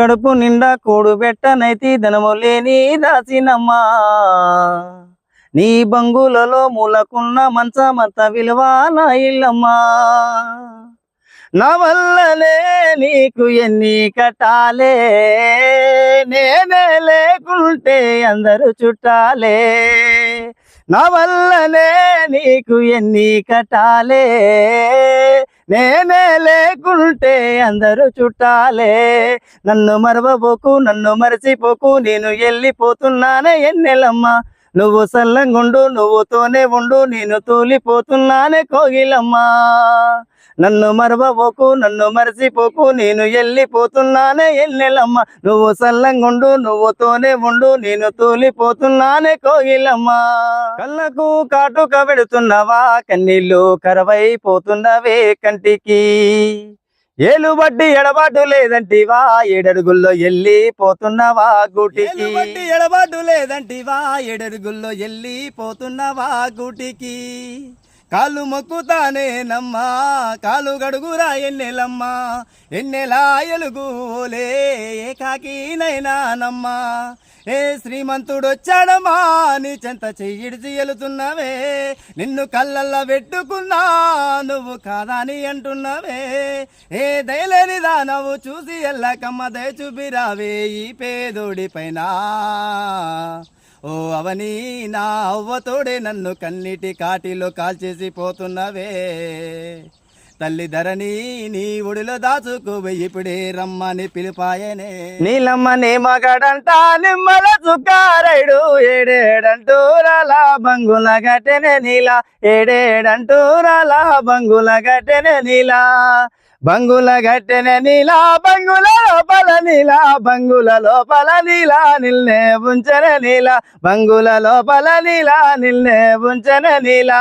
కడుపు నిండా కోడు పెట్టనైతి ధనము లేని దాసినమ్మా. నీ బంగులలో మూలకున్న మంచమంత విలువ నా ఇల్లమ్మా. నా వల్లనే నీకు ఎన్ని కట్టాలే? నేనే లేకుంటే అందరూ చుట్టాలే. నా వల్లనే నీకు ఎన్ని కట్టాలే? నేనే లేకుంటే అందరూ చుట్టాలే. నన్ను మరవబోకు నన్ను మరచిపోకు నేను వెళ్ళిపోతున్నానే ఎన్నెలమ్మా. నువ్వు సల్లంగుండు నువ్వుతోనే ఉండు నేను తూలిపోతున్నానే కోగిలమ్మా. నన్ను మరవబోకు నన్ను మరచిపోకు నేను వెళ్ళిపోతున్నానే ఎల్లెలమ్మ. నువ్వు సల్లంగుండు నువ్వుతోనే ఉండు నేను తూలిపోతున్నానే కోగిలమ్మా. కళ్ళకు కాటుక పెడుతున్నవా కన్నీళ్ళు కరవైపోతున్నవే కంటికి. ఏలు బట్టి ఎడబాటు లేదంటివా? ఏడడుగుల్లో ఎల్లి పోతున్నవా గూటికి? బట్టి ఎడబాటు లేదంటివా? ఏడడుగుల్లో ఎల్లి పోతున్నవా గూటికి? కాలు మొక్కుతానే నమ్మా కాలు గడుగురా ఎన్నెలమ్మా ఎన్నెలా ఎలుగులే ఏకాకినైనా నమ్మా. ఏ శ్రీమంతుడొచ్చాడమ్మా నీ చెంత చెయ్యిడిచి ఎలుతున్నవే నిన్ను కళ్ళల్లో పెట్టుకున్నా నువ్వు కాదని అంటున్నవే. ఏ దయలేని దానవు చూసి ఎల్లకమ్మ దయ చూపిరావే ఈ పేదోడి పైన. ఓ అవని నా అవ్వతోడే నన్ను కన్నిటి కాటిలో కాల్చేసి పోతున్నవే. తల్లి ధరణి నీ ఒడిలో దాచుకోవే ఇప్పుడే రమ్మని పిలిపాయనే. నీలమ్మని మగడంట నిమ్మల చుక్కారైడు ఏడేడంటూ రలా బంగుల గట్టెనే నీలా. ఏడేడంటూ రలా బంగుల గట్టెనే నీలా. బంగుల గట్టెన నీలా బంగుల లోపల నీలా. బంగుల లోపల నీలా నిల్నే ఉంచన నీలా. బంగుల లోపల నీలా నిల్నే ఉంచన నీలా.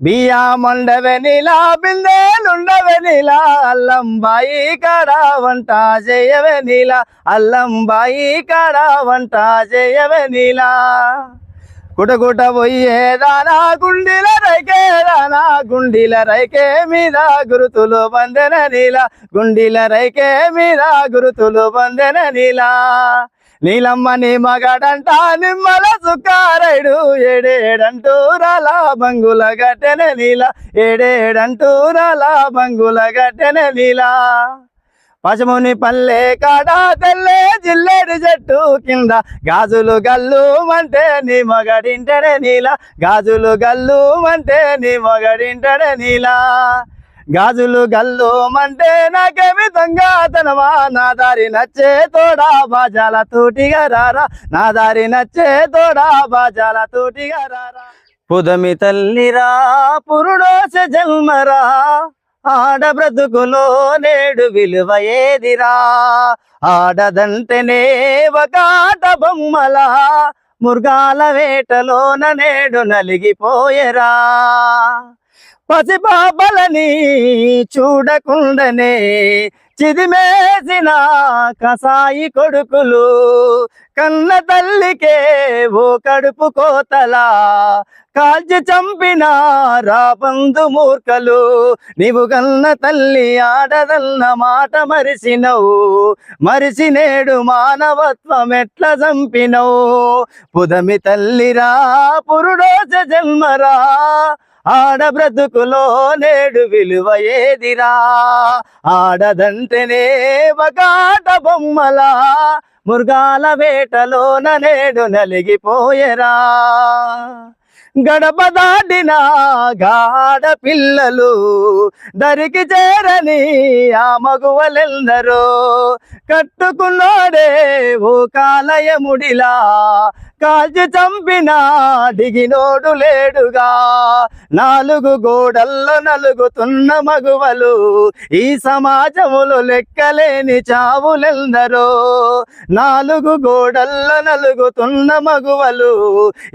బియ్యా బిందేలుండవెనిలా అల్లంబాయి కడ వంట చేయవెనిలా అల్లంబాయి కడ వంట చేయవెనిలా గుటగుట పోయేదానా గుండిల రైకేదానా గుండిల రైకే మీద గురుతులు వందెన నీలా గుండిల రైకే మీద గురుతులు వందెన నీలా. నీలమ్మ నీ మగడంట నిమ్మల సుకారైడు ఏడేడంటూ రలా బంగుల గట్టెన నీల ఏడేడంటూ రలా బంగుల గట్టెన నీలా. పశముని పల్లె కాడ తెల్లే జిల్లేడు చెట్టు కింద గాజులు గల్లు అంటే నీ మగడింటడే నీలా గాజులు గల్లు అంటే నీ మగడింటడే నీలా. గాజులు గల్లు అంటే నాకేమి దొంగతనమా నా దారి నచ్చే తోడా బాజాల తోటిగా రారా. నా దారి నచ్చే తోడా బాజాల తోటిగా రారా. పుదమి తల్లిరా పురుడోస జన్మరా. ఆడ బ్రతుకులో నేడు విలువ ఏదిరా? ఆడదంటేనే ఒక ఆట బొమ్మల. ముర్గాల వేటలోన నేడు నలిగిపోయెరా. పసిపాపలని చూడకుండనే చిదిమేసిన కసాయి కొడుకులు కన్న తల్లికే ఓ కడుపు కోతలా కాల్చి చంపిన రాబందు మూర్ఖలు. నీవు కన్న తల్లి ఆడదన్న మాట మరిసినవు. మరిసి నేడు మానవత్వం ఎట్లా చంపినవు. పుదమి తల్లిరా పురుడోజ జన్మరా. ఆడ బ్రతుకులో నేడు విలువ ఏదిరా? ఆడదంటేనే బగాట బొమ్మలా. మృగాల వేటలోన నేడు నలిగిపోయెరా? గడప దాటిన గాడ పిల్లలు దరికి చేరని ఆ మగువలెందరో కట్టుకున్నోడే ఓ కాలయముడిలా. కాల్చి చంపిన దిగినోడు లేడుగా. నాలుగు గోడల్లో నలుగుతున్న మగువలు ఈ సమాజములో లెక్కలేని చావులెందరో. నాలుగు గోడల్లో నలుగుతున్న మగువలు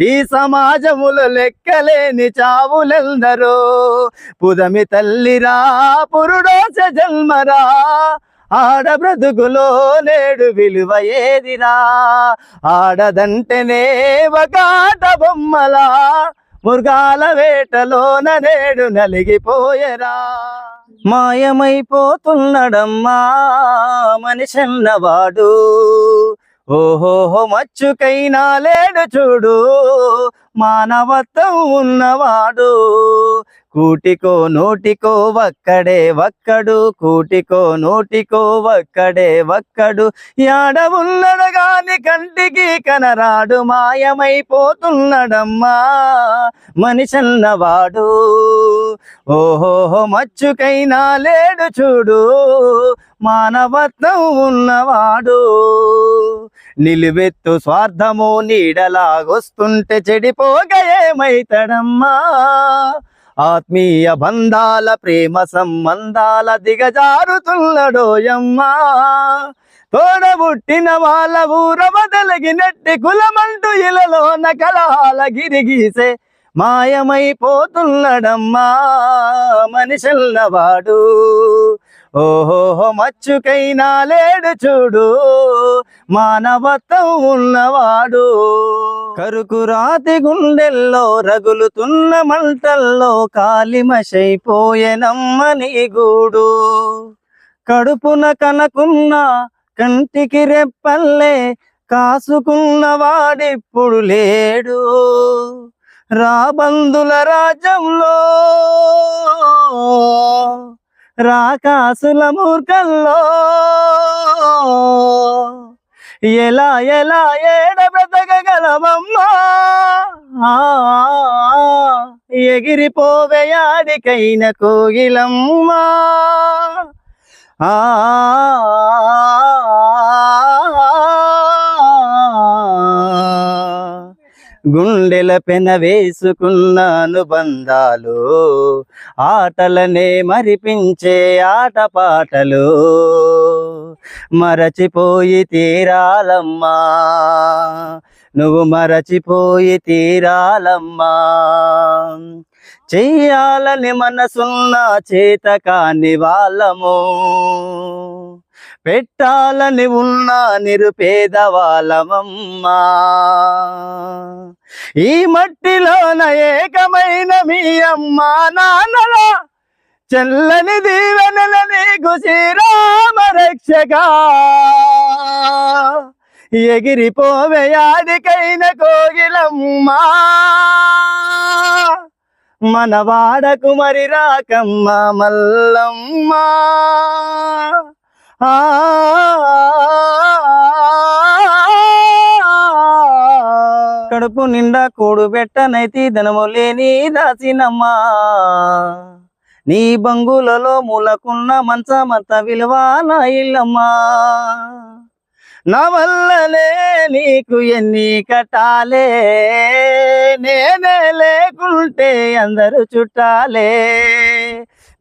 ఈ సమాజములో లెక్కలేని చావులెందరో పుదమి తల్లిరా పురుడోస జన్మరా. ఆడ బ్రతుకులో నేడు విలువ ఏదిరా. ఆడదంటేనే ఒకట బొమ్మలా. మృగాల వేటలోన నేడు నలిగిపోయరా. మాయమైపోతున్నడమ్మా మనిషన్నవాడు. ఓహోహో మచ్చుకైనా లేడు చూడు. మానవత్వం ఉన్నవాడు. కూటికో నోటికో ఒక్కడే ఒక్కడు కూటికో నోటికో ఒక్కడే ఒక్కడు యాడ ఉన్నడగాని కంటికి కనరాడు మాయమైపోతున్నడమ్మా మనిషన్నవాడు. ఓహోహో మచ్చుకైనా లేడు చూడు మానవత్వం ఉన్నవాడు. నిలువెత్తు స్వార్థము నీడలాగొస్తుంటే చెడిపోగ ఏమైతడమ్మా. ఆత్మీయ బంధాల ప్రేమ సంబంధాల దిగజారుతున్నడోయమ్మా తోడబుట్టిన వాళ్ళ ఊర బదలగినట్టి కులమంటూ ఇలలోన కలహాల గిరిగీసే మాయమైపోతున్నడమ్మా. మనిషిల్లవాడు ఓహోహో మచ్చుకైనా లేడు చూడు. మానవత్వం ఉన్నవాడు. కరుకు రాతి గుండెల్లో రగులుతున్న మంటల్లో కాలిమశైపోయెనమ్మని గూడు. కడుపున కనకున్న కంటికి రెప్పల్లే కాసుకున్న వాడిప్పుడు లేడు. రాబందుల రాజ్యంలో రాకాసుల మూర్ఖల్లో ఎలా ఎలా ఏడ బ్రతకగలమమ్మా? ఆ, ఎగిరిపోవేయాడికైన కోగిలమ్మా. ఆ గుండెల పెన వేసుకున్న అనుబంధాలు ఆటలనే మరిపించే ఆటపాటలు. మరచిపోయి తీరాలమ్మా. నువ్వు మరచిపోయి తీరాలమ్మా. చెయ్యాలని మనసున్న చేత కాని వాళ్ళము. పెట్టాలని ఉన్న నిరుపేద వాళ్ళమమ్మా. ఈ మట్టిలోన ఏకమైన మీ అమ్మా నాన్నలా చల్లని దీవెనల నీకు శ్రీరామ రక్షగా ఎగిరిపోవేయాడికైన కోగిలమ్మా. మన వాడకు మరి రాకమ్మ మల్లమ్మా. ఆ. కడుపు నిండా కూడు పెట్టనైతే ధనము లేని దాసినమ్మా. నీ బంగులలో మూలకున్న మంచమంత విలువ నా ఇల్లమ్మా. నా వల్లనే నీకు ఎన్ని కట్టాలే నేనే లేకుంటే అందరూ చుట్టాలే.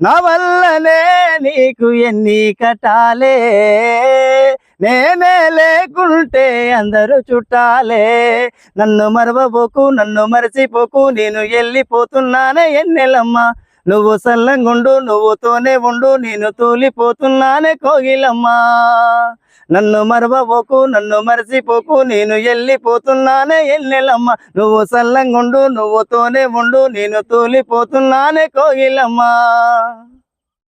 నా వల్లనే నీకు ఎన్ని కట్టాలే నేనే లేకుంటే అందరూ చుట్టాలే. నన్ను మరవబోకు నన్ను మరచిపోకు నేను వెళ్ళిపోతున్నానే ఎన్నెలమ్మా. నువ్వు సల్లంగుండు నువ్వుతోనే ఉండు నేను తూలిపోతున్నానే కోగిలమ్మా. నన్ను మరవబోకు నన్ను మరచిపోకు నేను వెళ్ళిపోతున్నానే ఎల్లెలమ్మ. నువ్వు సల్లంగుండు నువ్వుతోనే ఉండు నేను తూలిపోతున్నానే కోగిలమ్మా.